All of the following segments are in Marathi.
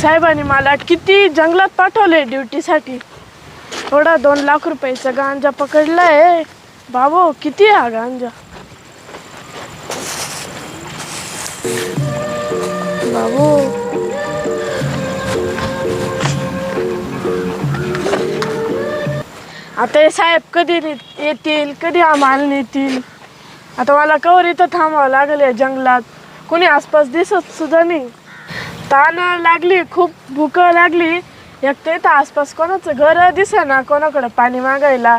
साहेबांनी मला किती जंगलात पाठवले ड्युटीसाठी. थोडा दोन लाख रुपयाचा गांजा पकडलाय. बाबो किती हा गांजा? बाबो आता हे साहेब कधी येतील कधी हा माल नेतील? आता मला कवर इथं थांबावं लागेल या जंगलात. कोणी आसपास दिसत सुद्धा नाही. ताण लागली खूप भूक लागली. एक तर इथं आसपास कोणाचं घर दिसेना कोणाकडं पाणी मागायला.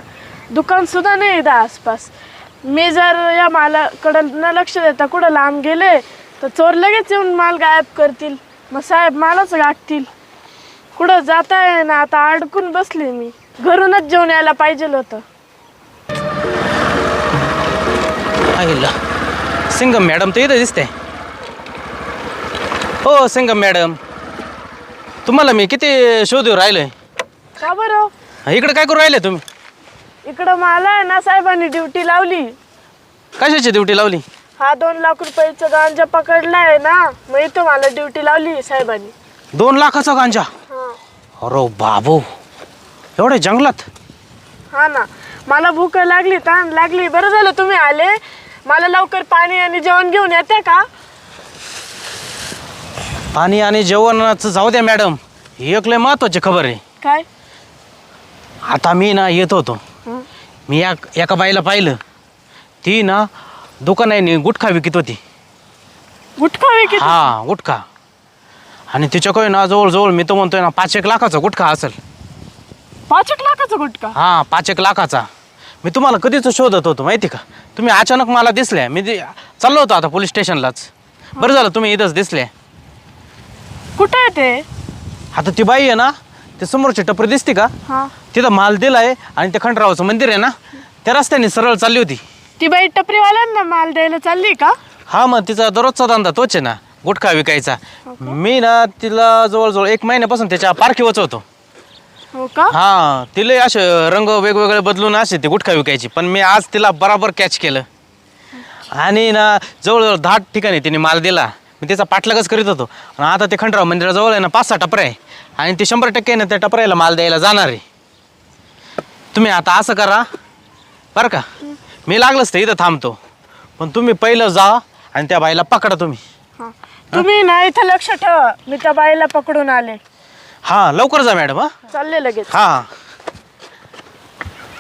दुकान सुद्धा नाही इथं आसपास. मी जर या मालाकडं न लक्ष देता कुठं लांब गेले तर चोर लगेच येऊन माल गायब करतील. मग साहेब मालच गाठतील. कुठं जाता ना आता अडकून बसली मी. घरूनच जेवण यायला पाहिजे होतं. आईला. सिंगम मॅडम तर इथं दिसते. हो सिंगम मॅडम. तुम्हाला मी किती शोधू राहिलोय? का बरं? इकडे काय करू राहिले तुम्ही? इकडं मला आहे ना साहेबांनी ड्युटी लावली. कशाची ड्युटी लावली? हा दोन लाख रुपयाचा गांजा पकडलाय ना मग इथं मला ड्युटी लावली साहेबांनी. दोन लाखाचा गांजा? हा. अरे बाबू एवढे जंगलात? हा ना मला भूक लागली ताण लागली. बरं झालं तुम्ही आले. मला लवकर पाणी आणि जेवण घेऊन येते का? पाणी आणि जेवणाचं जाऊ द्या मॅडम. ही एक लय महत्वाची खबर आहे. काय? आता मी ना येत होतो. हं. मी या एका बाईला पाहिलं. ती ना दुकानाने गुटखा विकत होती. गुटखा विकित हा गुटखा. आणि तिच्याकडे ना जवळजवळ मी तो म्हणतोय ना पाच एक लाखाचा गुटखा असेल. पाच एक लाखाचा गुटखा? हा पाच एक लाखाचा. मी तुम्हाला कधीच शोधत होतो माहिती का? तुम्ही अचानक मला दिसल्या. मी चाललो होतो आता पोलीस स्टेशनलाच. बरं झालं तुम्ही इथंच दिसले कुठे आहे ते? आता ती बाई आहे ना ते समोरची टपरी दिसते का? हा. तिथं माल दिलाय आणि ते खंडरावाचं मंदिर आहे ना त्या रस्त्याने सरळ चालली होती. ती बाई टपरीवाल्यांना माल द्यायला चालली का? हा मग तिचा दररोजचा धंदा तोच आहे ना गुटखा विकायचा. मी ना तिला जवळजवळ एक महिन्यापासून त्याच्या पारखीवच होतो हो का? हा तिला असे रंग वेगवेगळे बदलून असे ते गुटखा विकायची पण मी आज तिला बराबर कॅच केलं. आणि ना जवळजवळ दहा ठिकाणी तिने माल दिला. मी त्याचा पाठलागच करीत होतो. आणि आता ते खंडराव मंदिराजवळ आहे ना पाच सहा टपरे आहे. आणि ते शंभर टक्के ना त्या टपऱ्याला माल द्यायला जाणार आहे. तुम्ही आता असं करा बरं का? मी लागलंच तर इथं थांबतो. पण तुम्ही पहिलं जा आणि त्या बाईला पकडा तुम्ही. हा. तुम्ही ना इथं लक्ष ठेवा. मी त्या बाईला पकडून आले. हां लवकर जा मॅडम हां. चालले लगेच. हां.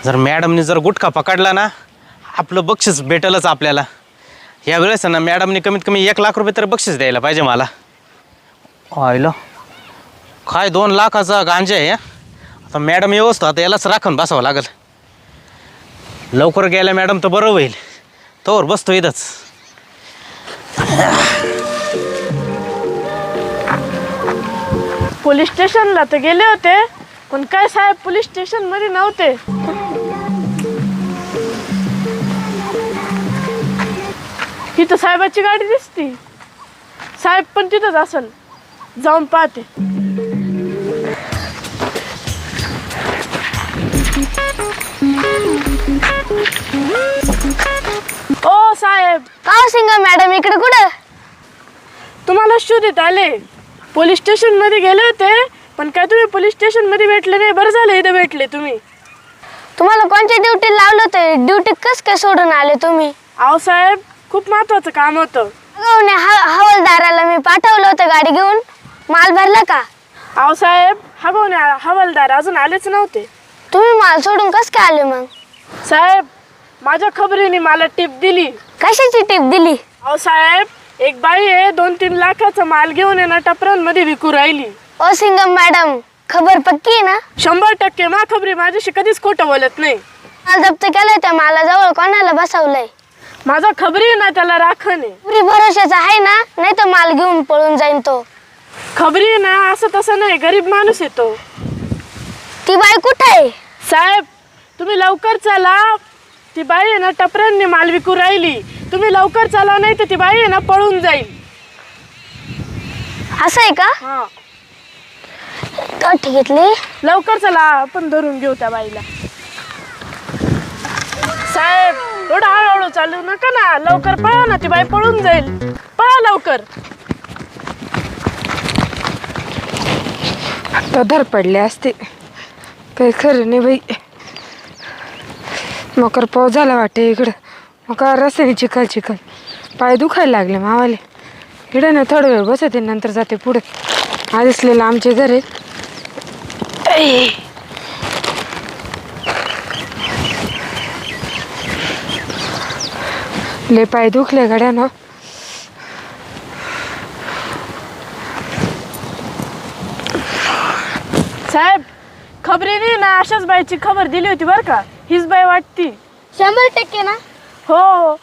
जर मॅडमने जर गुटखा पकडला ना आपलं बक्षीस भेटेलच आपल्याला. या वेळेस ना मॅडमने कमीत कमी एक लाख रुपये तर बक्षीस द्यायला पाहिजे मला. आयलं काय दोन लाखाचा गांजा आहे हं? आता मॅडम येऊच आता यालाच राखून बसावं लागेल. लवकर गेल्या मॅडम तर बरं होईल. तोवर बसतो इथंच. पोलीस स्टेशनला तर गेले होते पण काय साहेब पोलीस स्टेशनमध्ये नव्हते. तिथं साहेबाची गाडी दिसती. साहेब पण तिथंच असल जाऊन पाहते. ओ साहेब. का सिंगा मॅडम इकडे कुठं? तुम्हाला शोधित आले. पोलीस स्टेशनमध्ये गेले होते पण काय तुम्ही पोलीस स्टेशनमध्ये भेटले नाही? बरं झालं इथं भेटले तुम्ही. तुम्हाला कोणत्या ड्युटी लावलं होतं? ड्युटी कस काय सोडून आले तुम्ही? आहो साहेब खूप महत्वाचं काम होतं. अगवणे ह- हवालदाराला मी पाठवलं होतं गाडी घेऊन. माल भरला का? आहो साहेब हगवणे हवालदार अजून आलेच नव्हते. तुम्ही माल सोडून कस काय आले मग? साहेब माझ्या खबरीने मला टिप दिली. कशाची टीप दिली? अहो साहेब एक बाई आहे दोन तीन लाखाचा माल घेऊन येणार टपरांमध्ये विकू राहिली. ओ सिंगम मॅडम खबर पक्की आहे ना? शंभर टक्के मा खबरी माझ्याशी कधीच खोटं बोलत नाही. माल जप्त केलं त्या मालाजवळ कोणाला बसवलंय? माझा खबरी ना त्याला राखण. आहे पुरी भरोशाचा आहे ना? नाही तर माल घेऊन पळून जाईन तो. खबरी ना असं तसं नाही गरीब माणूस येतो ती. बाई कुठं आहे? साहेब तुम्ही लवकर चला. ती बाई आहे ना टपऱ्यांनी माल विकू राहिली. तुम्ही लवकर चला नाही तर ती बाई आहे ना पळून जाईल. असं आहे का? हा. काठी घेतली? लवकर चला आपण धरून घेऊ त्या बाईला. थोडं हळूहळू चालू नका ना. लवकर पळा ना ती बाई पळून जाईल. पळा लवकर. आता धर पडले असते. काही खरं नाही बाई. मकर पाऊस झाला वाटते इकडं. मका रस्त्याने चिखल चिखल. पाय दुखायला लागले मावाले इकडे ना थोडा वेळ बसते नंतर जाते पुढे. आधीच लिहिलं आमचे घर आहे लय पाय दुखले गड्यानं साहेब खबरीने ना अशाच बाईची खबर दिली होती बरं का. हीच बाई वाटती. शंभर टक्के ना. हो.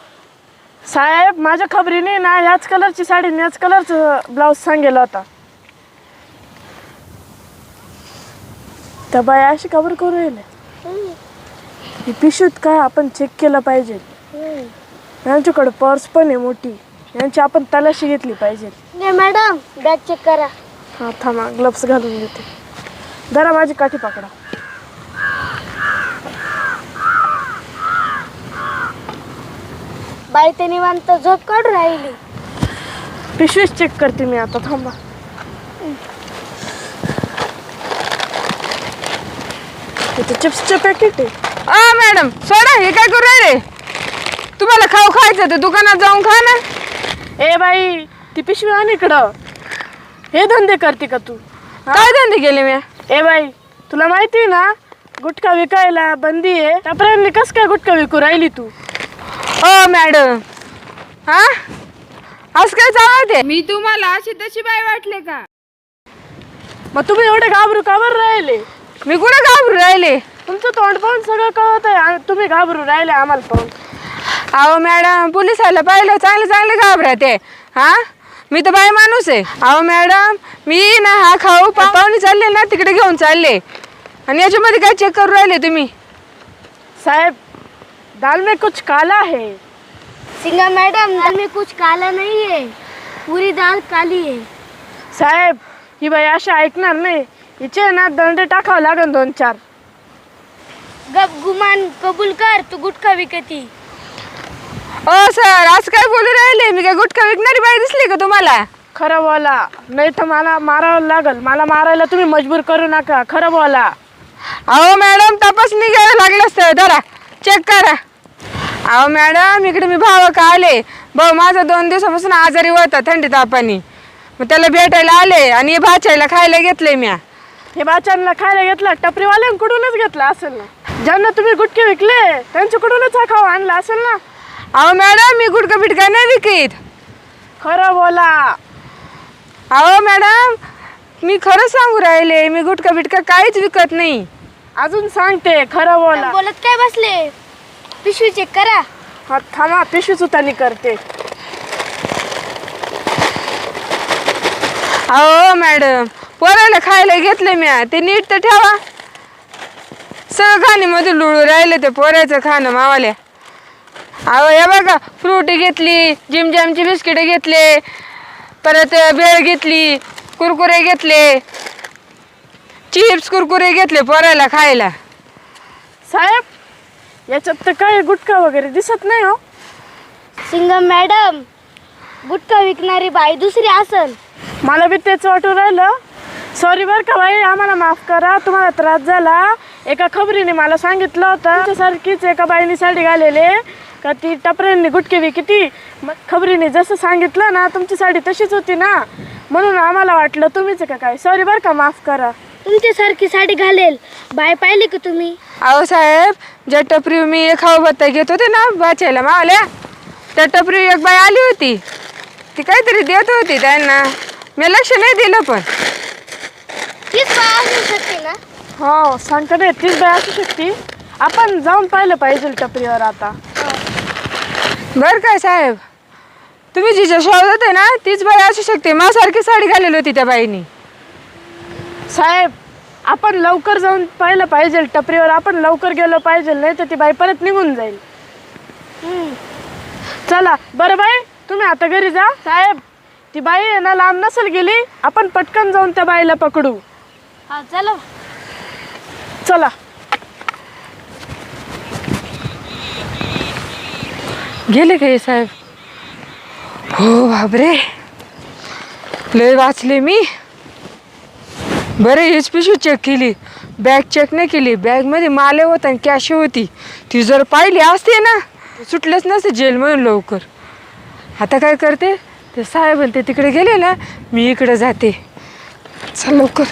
साहेब माझ्या खबरीने ना याच कलरची साडी आणि याच कलरचं ब्लाऊज सांगेला होता त्या बाई अशी खबर करू येईल ही पिशवीत काय आपण चेक केलं पाहिजे? यांच्याकडे पर्स पण आहे मोठी. यांची आपण तलाशी घेतली पाहिजे. नाही मॅडम बॅग चेक करा. हा थांबा ग्लव्स घालून घेते जरा माझी काठी पकडा. बाई ते निवांत झोप काढून राहिली. पिशवीच चेक करते मी आता थांबा. इथे चिप्सचे पॅकेट आहे. आ मॅडम सोडा हे काय करू राहिले? तुम्हाला खाऊ खायचं तर दुकानात जाऊन खा ना. ए बाई ती पिशवी आण इकडं. हे धंदे करते का तू? काय धंदे केले मी ए बाई तुला माहिती आहे ना गुटखा विकायला बंदी आहे. त्यापर्यंत कस काय गुटखा विकू राहिली तू? ओ मॅडम. हा? आज काय चालते मी तुम्हाला अशी तशी बाई वाटले का? मग तुम्ही एवढे घाबरू का बरं राहिले? मी कुठं घाबरू राहिले? तुमचं तोंड पाहून सगळं कळत आहे तुम्ही घाबरू राहिले आम्हाला पाहून. अहो मॅडम पोलिसाला पाहिलं चांगले चांगले घाबरते. हा? मी तर बाई माणूस आहे. अहो मॅडम मी ना हा खाऊ पा- पाहुणे चालले ना तिकडे घेऊन चालले. आणि याच्यामध्ये काय चेक करू राहिले तुम्ही? साहेब दाल में कुछ काला है. सिंगा मैडम दाल में कुछ काला नहीं है पूरी दाल काली है साहेब ही बाई अशी ऐकणार नाही. हिचे ना दंड टाकावं लागन दोन चार गप गुमान कबूल कर तू गुटखा विकती. ओ सर आज काय बोलू राहिले? मी काय गुटखा विकणारी बाई दिसली का तुम्हाला? खरं बोला. नाही तर मला मारावं लागल. मला मारायला तुम्ही मजबूर करू नका. खरं बोला. अहो मॅडम तपासणी घ्यायला लागलं असतं. धरा चेक करा. अहो मॅडम इकडे मी भाव का आले. भाऊ माझा दोन दिवसापासून आजारी होता थंडी तापानी. मग त्याला भेटायला आले आणि हे भाच्याला खायला घेतले म्या. हे बाच्यांना खायला घेतला टपरीवाल्यांकडूनच घेतला असेल ना? ज्यांना तुम्ही गुटखे विकले त्यांच्याकडूनच हा खाऊ आणला असेल ना? अहो मॅडम मी गुटखा बिटका नाही विकीत. खरं बोला. अहो मॅडम मी खरं सांगू राहिले मी गुटखा बिटका काहीच विकत नाही. अजून सांगते खरं बोला. बोलत काय बसले? पिशवी चेक करा. हा थांबा पिशवी सुतानी करते. अहो मॅडम पोराला खायला घेतले म्या ते नीट तर ठेवा. सगळं खाणीमध्ये लुळू राहिले ते पोऱ्याचं खाणं मावाल्या. अहो हे बघा फ्रुटी घेतली जिम जॅमची बिस्किटं घेतले परत भेळ घेतली कुरकुरे घेतले चिप्स कुरकुरे घेतले पोराला खायला. साहेब याच्यात तर काही गुटखा वगैरे दिसत नाही हो. सिंगम मॅडम गुटखा विकणारी बाई दुसरी असल मला बी तेच वाटून राहिलं. सॉरी बरं का बाई आम्हाला माफ करा तुम्हाला त्रास झाला. एका खबरीने मला सांगितलं होतं तुमच्यासारखीच एका बाईने साडी घालेले. का ती टपऱ्यांनी गुटके विकती? मग खबरीने जसं सांगितलं ना तुमची साडी तशीच होती ना? म्हणून आम्हाला वाटलं तुम्हीच का काय? सॉरी बरं का माफ करा. तुमच्यासारखी साडी घालेल. बाय पाहिली का तुम्ही? अहो साहेब ज्या टपरी मी खाऊ भत्ता घेत होते ना बाच्याला मावल्या त्या टपरी एक बाई आली होती. ती काहीतरी देत होती त्यांना. मी लक्ष नाही दिलं पण. तीच बाय असू शकते ना? हो सांगता नाही तीच बाई असू शकते. आपण जाऊन पाहिलं पाहिजे टपरीवर आता. बरं काय साहेब? तुम्ही जिच्या शोधत आहे ना तीच बाई असू शकते. माझ्यासारखी साडी घालेली होती त्या बाईनी. साहेब आपण लवकर जाऊन पाहिलं पाहिजे. टपरीवर आपण लवकर गेलो पाहिजे. नाही तर ती बाई परत निघून जाईल. चला बरं बाई तुम्ही आता घरी जा. साहेब ती बाई आहे ना लांब नसेल गेली. आपण पटकन जाऊन त्या बाईला पकडू. हा चला. चला. गेले का हे साहेब? हो बापरे. लय वाचले मी. बरं पी शू चेक केली. बॅग चेक नाही केली. बॅगमध्ये माले होता आणि कॅश होती. ती जर पाहिली असते ना सुटलंच नसते जेलमधून लवकर. आता काय करते? ते साहेब आणि ते तिकडे गेले ना मी इकडे जाते. चल लवकर.